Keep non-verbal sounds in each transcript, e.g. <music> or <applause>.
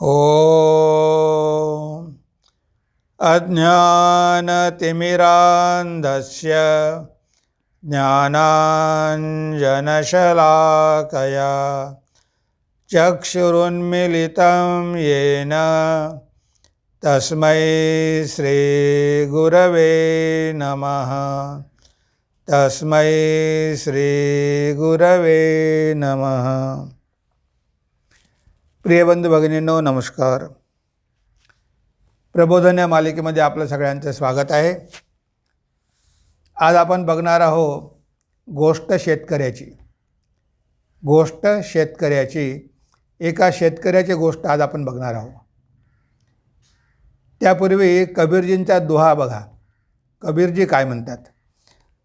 ॐ अज्ञानतिमिरान्धस्य ज्ञानाञ्जनशलाकया चक्षुरुन्मिलितं येन तस्मै श्रीगुरवे नमः। तस्मै श्रीगुरवे नमः। प्रियबंधू भगिनींनो नमस्कार. प्रबोधन या मालिकेमध्ये आपलं सगळ्यांचं स्वागत आहे. आज आपण बघणार आहोत गोष्ट शेतकऱ्याची. गोष्ट शेतकऱ्याची एका शेतकऱ्याची गोष्ट आज आपण बघणार आहोत. त्यापूर्वी कबीरजींचा दोहा बघा. कबीरजी काय म्हणतात?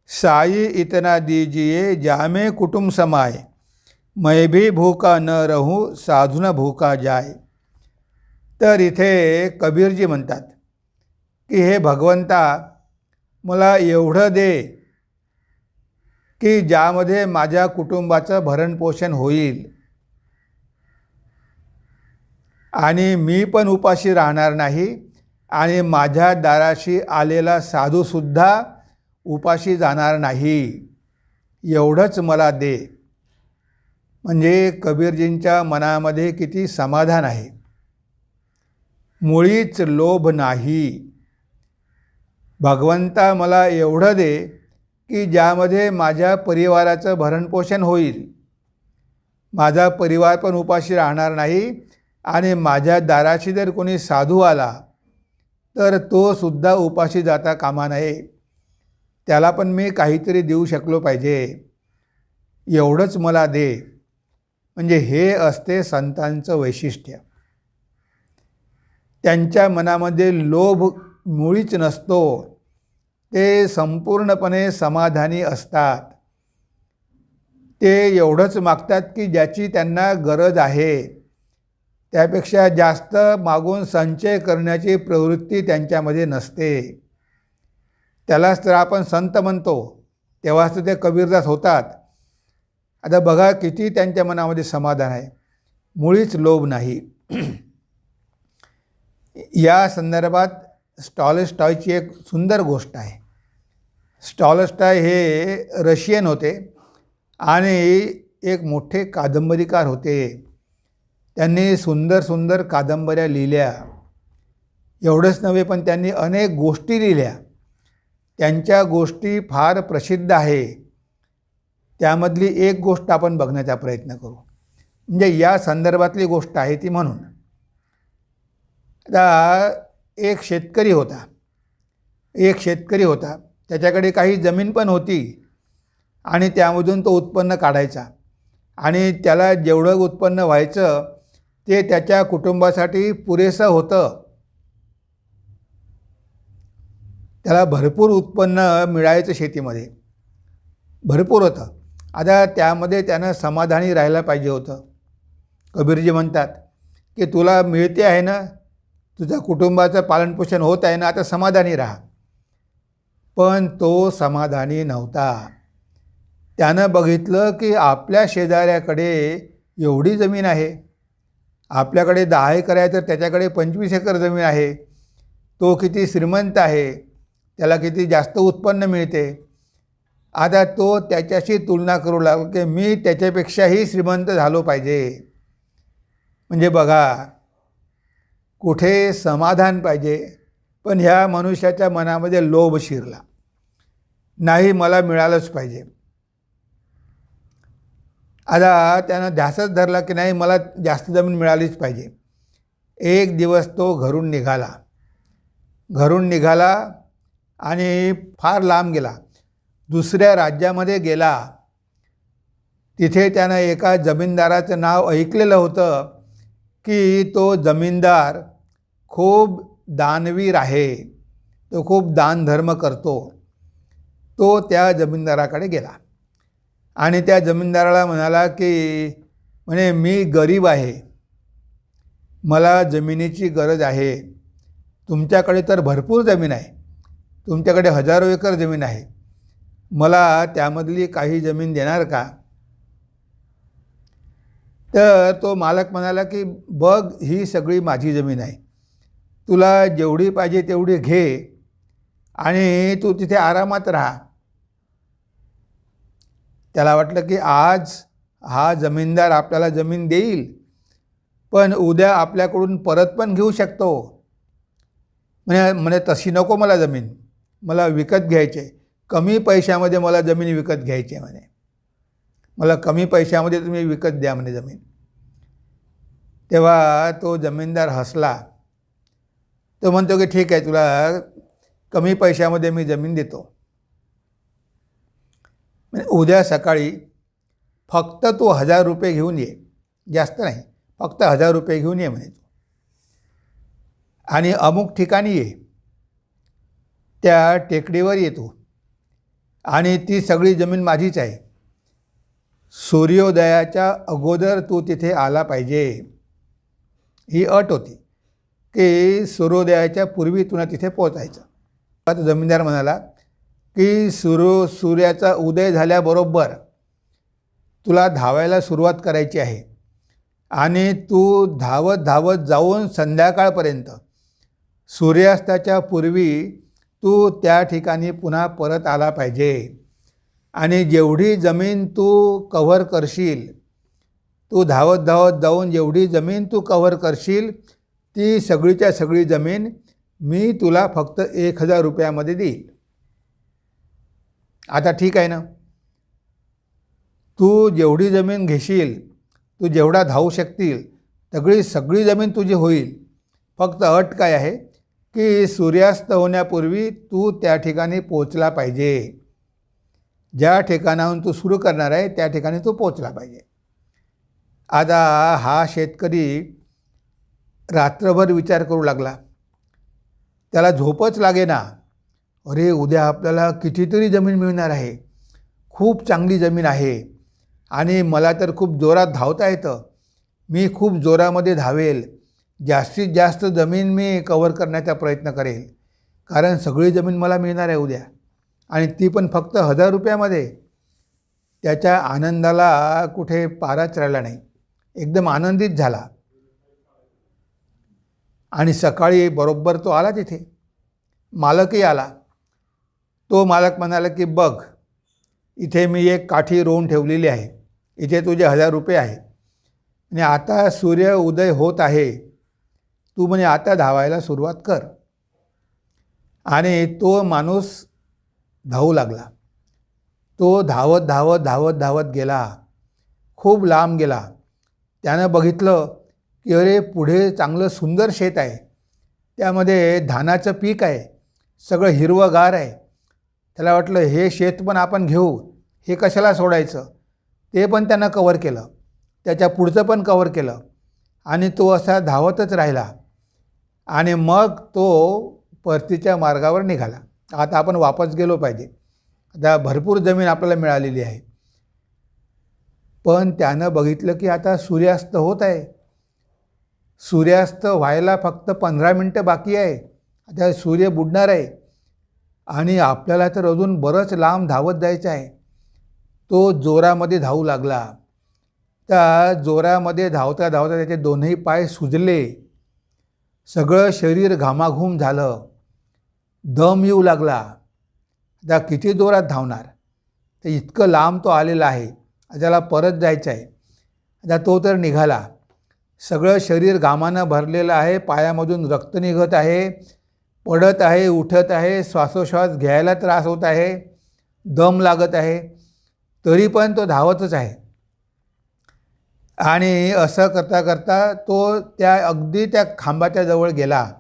साई इतना दीजिये जामे कुटुंब समाय. मैं भी भूका न रहू साधून भूका जाय तर इथे कबीरजी म्हणतात की हे भगवंता मला एवढं दे की ज्यामध्ये माझ्या कुटुंबाचं भरणपोषण होईल. आणि मी पण उपाशी राहणार नाही आणि माझ्या दाराशी आलेला साधूसुद्धा उपाशी जाणार नाही. एवढंच मला दे. म्हणजे कबीरजींच्या मनामध्ये किती समाधान आहे. मुळीच लोभ नाही. भगवंता मला एवढं दे की ज्यामध्ये माझ्या परिवाराचं भरणपोषण होईल. माझा परिवार पण उपाशी राहणार नाही आणि माझ्या दाराशी जर कोणी साधू आला तर तो सुद्धा उपाशी जाता कामा नये. त्याला पण मी काहीतरी देऊ शकलो पाहिजे. एवढंच मला दे. म्हणजे हे असते संतांचं वैशिष्ट्य. त्यांच्या मनामध्ये लोभ मुळीच नसतो. ते संपूर्णपणे समाधानी असतात. ते एवढंच मागतात की ज्याची त्यांना गरज आहे. त्यापेक्षा जास्त मागून संचय करण्याची प्रवृत्ती त्यांच्यामध्ये नसते. त्यालाच तर आपण संत म्हणतो. तेव्हाच तर ते कबीरदास होतात. आता बघा किती त्यांच्या मनामध्ये समाधान आहे. मुळीच लोभ नाही. <clears throat> या संदर्भात स्टॉलस्टॉयची एक सुंदर गोष्ट आहे. स्टॉलस्टॉय हे रशियन होते आणि एक मोठे कादंबरीकार होते. त्यांनी सुंदर सुंदर कादंबऱ्या लिहिल्या. एवढंच नव्हे पण त्यांनी अनेक गोष्टी लिहिल्या. त्यांच्या गोष्टी फार प्रसिद्ध आहे. त्यामधली एक गोष्ट आपण बघण्याचा प्रयत्न करू. म्हणजे या संदर्भातली गोष्ट आहे ती म्हणून. आता एक शेतकरी होता. एक शेतकरी होता. त्याच्याकडे काही जमीन पण होती आणि त्यामधून तो उत्पन्न काढायचा. आणि त्याला जेवढं उत्पन्न व्हायचं ते त्याच्या कुटुंबासाठी पुरेसं होतं. त्याला भरपूर उत्पन्न मिळायचं शेतीमध्ये. भरपूर होतं. आता त्यामध्ये त्यानं समाधानी राहायला पाहिजे होतं. कबीरजी म्हणतात की तुला मिळते आहे ना तुझ्या कुटुंबाचं पालनपोषण होत आहे ना आता समाधानी राहा. पण तो समाधानी नव्हता. त्यानं बघितलं की आपल्या शेजाऱ्याकडे एवढी जमीन आहे. आपल्याकडे दहा एकर आहे तर त्याच्याकडे पंचवीस एकर जमीन आहे. तो किती श्रीमंत आहे त्याला किती जास्त उत्पन्न मिळते. आता तो त्याच्याशी तुलना करू लागला की मी त्याच्यापेक्षाही श्रीमंत झालो पाहिजे. म्हणजे बघा कुठे समाधान पाहिजे पण ह्या मनुष्याच्या मनामध्ये लोभ शिरला. नाही मला मिळालंच पाहिजे. आता त्यानं ध्यासच धरला की नाही मला जास्त जमीन मिळालीच पाहिजे. एक दिवस तो घरून निघाला. घरून निघाला आणि फार लांब गेला. दुसऱ्या राज्यामध्ये गेला. तिथे त्यानं एका जमीनदाराचं नाव ऐकलेलं होतं की तो जमीनदार खूप दानवीर आहे. तो खूप दानधर्म करतो. तो त्या जमीनदाराकडे गेला. आणि त्या जमीनदाराला म्हणाला की म्हणे मी गरीब आहे. मला जमिनीची गरज आहे. तुमच्याकडे तर भरपूर जमीन आहे. तुमच्याकडे हजारो एकर जमीन आहे. मला त्यामधली काही जमीन देणार का? तर तो मालक म्हणाला की बघ ही सगळी माझी जमीन आहे. तुला जेवढी पाहिजे तेवढी घे आणि तू तिथे आरामात राहा. त्याला वाटलं की आज हा जमीनदार आपल्याला जमीन देईल पण उद्या आपल्याकडून परत पण घेऊ शकतो. म्हणे म्हणे तशी नको मला जमीन. मला विकत घ्यायची. आहे कमी पैशामध्ये मला जमीन विकत घ्यायची आहे म्हणे. मला कमी पैशामध्ये तुम्ही विकत द्या म्हणे जमीन. तेव्हा तो जमीनदार हसला. तो म्हणतो की ठीक आहे तुला कमी पैशामध्ये मी जमीन देतो. म्हणजे उद्या सकाळी फक्त तू हजार रुपये घेऊन ये. जास्त नाही फक्त हजार रुपये घेऊन ये म्हणे तू. आणि अमुक ठिकाणी ये. त्या टेकडीवर ये तू. आणि ती सगळी जमीन माझीच आहे. सूर्योदयाच्या अगोदर तू तिथे आला पाहिजे. ही अट होती की सूर्योदयाच्या पूर्वी तुला तिथे पोचायचं आता जमीनदार म्हणाला की सूर्य सूर्याचा उदय झाल्याबरोबर तुला धावायला सुरुवात करायची आहे. आणि तू धावत धावत जाऊन संध्याकाळपर्यंत सूर्यास्ताच्या पूर्वी तू त्या ठिकाणी पुन्हा परत आला पाहिजे. आणि जेवढी जमीन तू कव्हर करशील तू धावत धावत जाऊन जेवढी जमीन तू कव्हर करशील ती सगळीच्या सगळी जमीन मी तुला फक्त एक हजार रुपयामध्ये देईल. आता ठीक आहे ना? तू जेवढी जमीन घेशील तू जेवढा धावू शकतील सगळी सगळी जमीन तुझी होईल. फक्त अट काय आहे? की सूर्यास्त होण्यापूर्वी तू त्या ठिकाणी पोचला पाहिजे. ज्या ठिकाणाहून तू सुरू करणार आहे त्या ठिकाणी तू पोचला पाहिजे. आता हा शेतकरी रात्रभर विचार करू लागला. त्याला झोपच लागे ना अरे उद्या आपल्याला कितीतरी जमीन मिळणार आहे. खूप चांगली जमीन आहे. आणि मला तर खूप जोरात धावता येतं. मी खूप जोरामध्ये धावेल. जास्तीत जास्त जमीन मी कवर करण्याचा प्रयत्न करेल. कारण सगळी जमीन मला मिळणार आहे उद्या. आणि ती पण फक्त हजार रुपयामध्ये. त्याच्या आनंदाला कुठे पाराच राहिला नाही. एकदम आनंदित झाला. आणि सकाळी बरोबर तो आला तिथे. मालकही आला. तो मालक म्हणाला की बघ इथे मी एक काठी रोवून ठेवलेली आहे. इथे तुझे हजार रुपये आहे आणि आता सूर्य उदय होत आहे. तू म्हणे आता धावायला सुरुवात कर. आणि तो माणूस धावू लागला. तो धावत धावत धावत धावत गेला. खूप लांब गेला. त्यानं बघितलं की अरे पुढे चांगलं सुंदर शेत आहे. त्यामध्ये धानाचं पीक आहे. सगळं हिरवंगार आहे. त्याला वाटलं हे शेत पण आपण घेऊ. हे कशाला सोडायचं? ते पण त्यानं कवर केलं. त्याच्या पुढचं पण कवर केलं. आणि तो असा धावतच राहिला. आणि मग तो परतीच्या मार्गावर निघाला. आता आपण वापस गेलो पाहिजे. आता भरपूर जमीन आपल्याला मिळालेली आहे. पण त्यानं बघितलं की आता सूर्यास्त होत आहे. सूर्यास्त व्हायला फक्त पंधरा मिनटं बाकी आहे. आता सूर्य बुडणार आहे. आणि आपल्याला तर अजून बरंच लांब धावत जायचं आहे. तो जोरामध्ये धावू लागला. त्या जोरामध्ये धावता धावता त्याचे दोन्ही पाय सुजले. सगळं शरीर घामाघूम झालं. दम येऊ लागला. आता किती जोरात धावणार? तर इतकं लांब तो आलेला आहे. त्याला परत जायचं आहे. आता तो तर निघाला. सगळं शरीर घामानं भरलेलं आहे. पायामधून रक्त निघत आहे. पडत आहे उठत आहे. श्वासोश्वास घ्यायला त्रास होत आहे. दम लागत आहे. तरी पण तो धावतच आहे. आणि असं करता करता तो त्या अगदी त्या खांबाच्या जवळ गेला.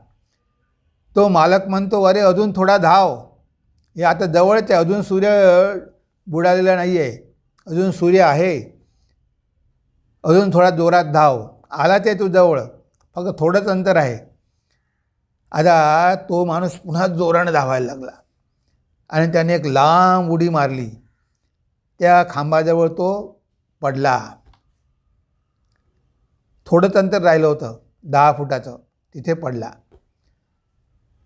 तो मालक म्हणतो अरे अजून थोडा धाव. हे आता जवळच आहे. अजून सूर्य बुडालेला नाही आहे अजून सूर्य आहे. अजून थोडा जोरात धाव. आला ते तू जवळ. फक्त थोडंच अंतर आहे. आता तो माणूस पुन्हा जोरानं धावायला लागला. आणि त्याने एक लांब उडी मारली. त्या खांबाजवळ तो पडला. थोडंच अंतर राहिलं होतं दहा फुटाचं तिथे पडला.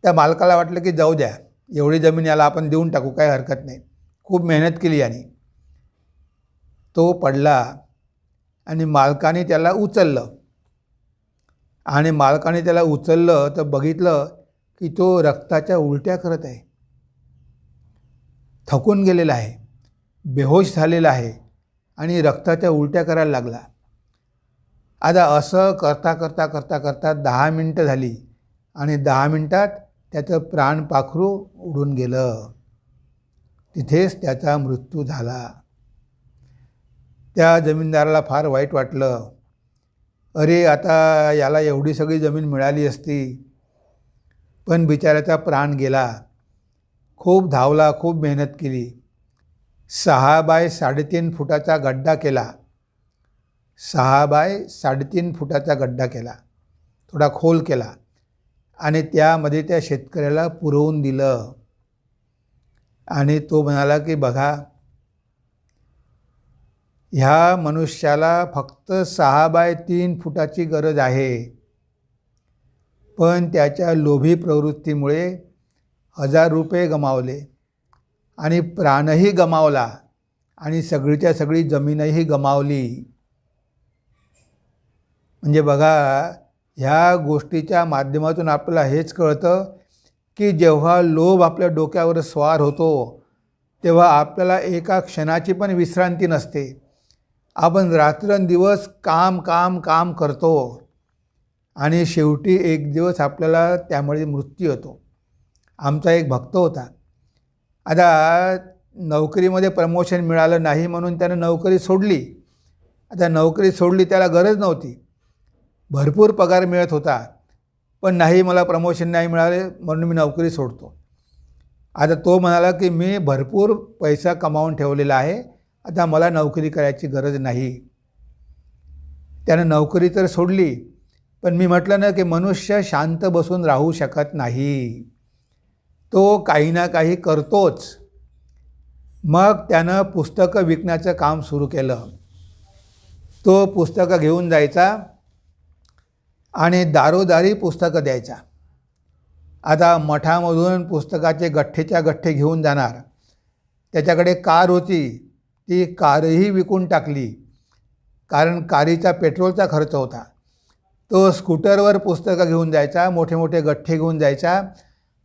त्या मालकाला वाटलं की जाऊ द्या एवढी जमीन याला आपण देऊन टाकू काही हरकत नाही. खूप मेहनत केली याने. तो पडला आणि मालकाने त्याला उचललं. आणि मालकाने त्याला उचललं तर बघितलं की तो रक्ताच्या उलट्या करत आहे. थकून गेलेला आहे बेहोश झालेला आहे आणि रक्ताच्या उलट्या करायला लागला. आता असं करता करता करता करता दहा मिनटं झाली आणि दहा मिनटात त्याचं प्राण पाखरू उडून गेलं. तिथेच त्याचा मृत्यू झाला. त्या जमीनदाराला फार वाईट वाटलं. अरे आता याला एवढी सगळी जमीन मिळाली असती. पण बिचाऱ्याचा प्राण गेला. खूप धावला खूप मेहनत केली. सहा बाय साडेतीन फुटाचा गड्डा केला. सहा बाय साडेतीन फुटाचा गड्डा केला. थोडा खोल केला आणि त्यामध्ये त्या शेतकऱ्याला पुरवून दिलं. आणि तो म्हणाला की बघा ह्या मनुष्याला फक्त सहा बाय तीन फुटाची गरज आहे. पण त्याच्या लोभी प्रवृत्तीमुळे हजार रुपये गमावले आणि प्राणही गमावला आणि सगळीच्या सगळी जमीनही गमावली. म्हणजे बघा ह्या गोष्टीच्या माध्यमातून आपल्याला हेच कळतं की जेव्हा लोभ आपल्या डोक्यावर स्वार होतो तेव्हा आपल्याला एका क्षणाची पण विश्रांती नसते. आपण रात्रंदिवस काम काम काम करतो आणि शेवटी एक दिवस आपल्याला त्यामुळे मृत्यू येतो. आमचा एक भक्त होता. आता नोकरीमध्ये प्रमोशन मिळालं नाही म्हणून त्यानं नोकरी सोडली. आता नोकरी सोडली त्याला गरज नव्हती. भरपूर पगार मिळत होता पण नाही मला प्रमोशन नाही मिळाले म्हणून मी नोकरी सोडतो. आता तो म्हणाला की मी भरपूर पैसा कमावून ठेवलेला आहे आता मला नोकरी करायची गरज नाही. त्यानं नोकरी तर सोडली पण मी म्हटलं ना की मनुष्य शांत बसून राहू शकत नाही. तो काही ना काही करतोच. मग त्यानं पुस्तकं विकण्याचं काम सुरू केलं. तो पुस्तकं घेऊन जायचा आणि दारोदारी पुस्तकं द्यायचा आता मठामधून पुस्तकाचे गठ्ठेच्या गठ्ठे घेऊन जाणार. त्याच्याकडे कार होती ती कारही विकून टाकली. कारण कारीचा पेट्रोलचा खर्च होता. तो स्कूटरवर पुस्तकं घेऊन जायचा मोठे मोठे गठ्ठे घेऊन जायचा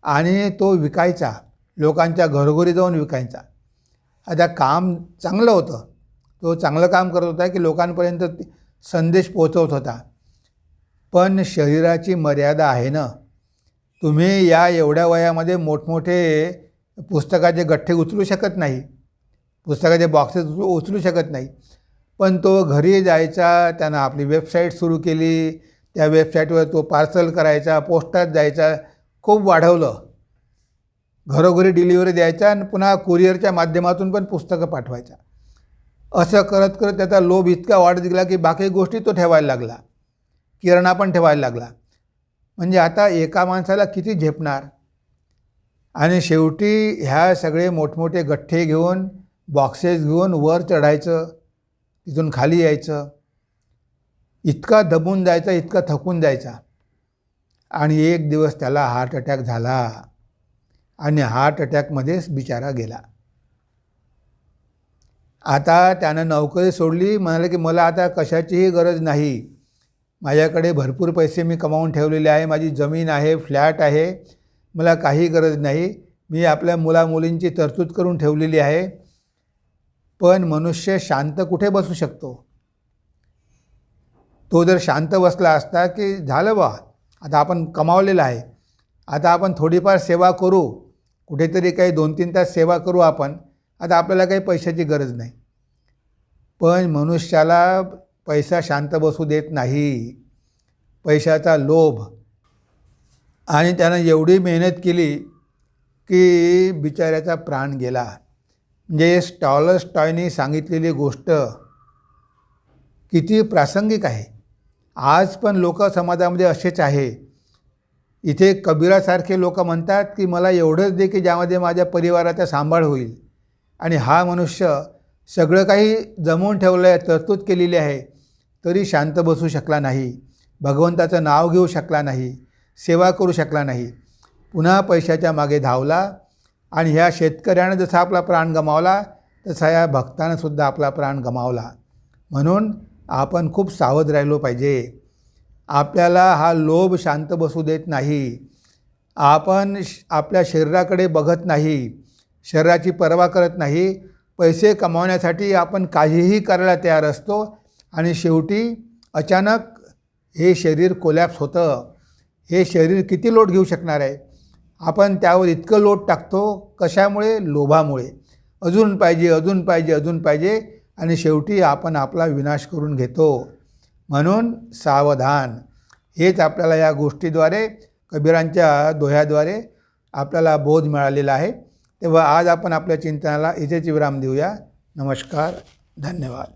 आणि तो विकायचा लोकांच्या घरोघरी जाऊन विकायचा. आता काम चांगलं होतं. तो चांगलं काम करत होता की लोकांपर्यंत संदेश पोचवत होता. पण शरीराची मर्यादा आहे ना? तुम्ही या एवढ्या वयामध्ये मोठमोठे पुस्तकाचे गठ्ठे उचलू शकत नाही. पुस्तकाचे बॉक्सेस उचलू शकत नाही. पण तो घरी जायचा त्यानं आपली वेबसाईट सुरू केली. त्या वेबसाईटवर तो पार्सल करायचा पोस्टात जायचा खूप वाढवलं. घरोघरी डिलिव्हरी द्यायचा आणि पुन्हा कुरिअरच्या माध्यमातून पण पुस्तकं पाठवायचा असं करत करत त्याचा लोभ इतका वाढत गेला की बाकी गोष्टी तो ठेवायला लागला. किराणा पण ठेवायला लागला. म्हणजे आता एका माणसाला किती झेपणार? आणि शेवटी ह्या सगळे मोठमोठे गठ्ठे घेऊन बॉक्सेस घेऊन वर चढायचं तिथून खाली यायचं. इतका दबून जायचा इतका थकून जायचा. आणि एक दिवस त्याला हार्ट अटॅक झाला. आणि हार्ट अटॅकमध्येच बिचारा गेला. आता त्यानं नोकरी सोडली म्हणाले की मला आता कशाचीही गरज नाही. माझ्याकडे भरपूर पैसे मी कमावून ठेवलेले आहे. माझी जमीन आहे फ्लॅट आहे. मला काही गरज नाही. मी आपल्या मुलामुलींची तरतूद करून ठेवलेली आहे. पण मनुष्य शांत कुठे बसू शकतो? तो जर शांत बसला असता की झालं बा आता आपण कमावलेलं आहे. आता आपण थोडीफार सेवा करू. कुठेतरी काही दोन तीन तास सेवा करू आपण. आता आपल्याला काही पैशाची गरज नाही. पण मनुष्याला पैसा शांत बसू देत नाही. पैशाचा लोभ. आणि त्यानं एवढी मेहनत केली की बिचाऱ्याचा प्राण गेला. म्हणजे स्टॉलर स्टॉयनी सांगितलेली गोष्ट किती प्रासंगिक आहे. आज पण लोक समाजामध्ये असेच आहे. इथे कबीरासारखे लोक म्हणतात की मला एवढंच दे की ज्यामध्ये माझ्या परिवाराचा सांभाळ होईल. आणि हा मनुष्य सगळं काही जमवून ठेवलं आहे तरतूद केलेली आहे. तरी शांत बसू शकला नाही. भगवंताचं नाव घेऊ शकला नाही. सेवा करू शकला नाही. पुन्हा पैशाच्या मागे धावला आणि ह्या शेतकऱ्यानं जसा आपला प्राण गमावला तसा या भक्तानंसुद्धा आपला प्राण गमावला. म्हणून आपण खूप सावध राहिलो पाहिजे. आपल्याला हा लोभ शांत बसू देत नाही. आपण श- आपल्या शरीराकडे बघत नाही. शरीराची पर्वा करत नाही. पैसे कमावण्यासाठी आपण काहीही करायला तयार असतो आणि शेवटी अचानक हे शरीर कोलॅप्स होतं. हे शरीर किती लोट घेऊ शकणार आहे? आपण त्यावर इतकं लोट टाकतो कशामुळे? लोभामुळे. अजून पाहिजे अजून पाहिजे अजून पाहिजे आणि शेवटी आपण आपला विनाश करून घेतो. म्हणून सावधान. हेच आपल्याला या गोष्टीद्वारे कबीरांच्या दोह्याद्वारे आपल्याला बोध मिळालेला आहे. तेव्हा आज आपण आपल्या चिंतनाला इथेच विराम देऊया. नमस्कार. धन्यवाद.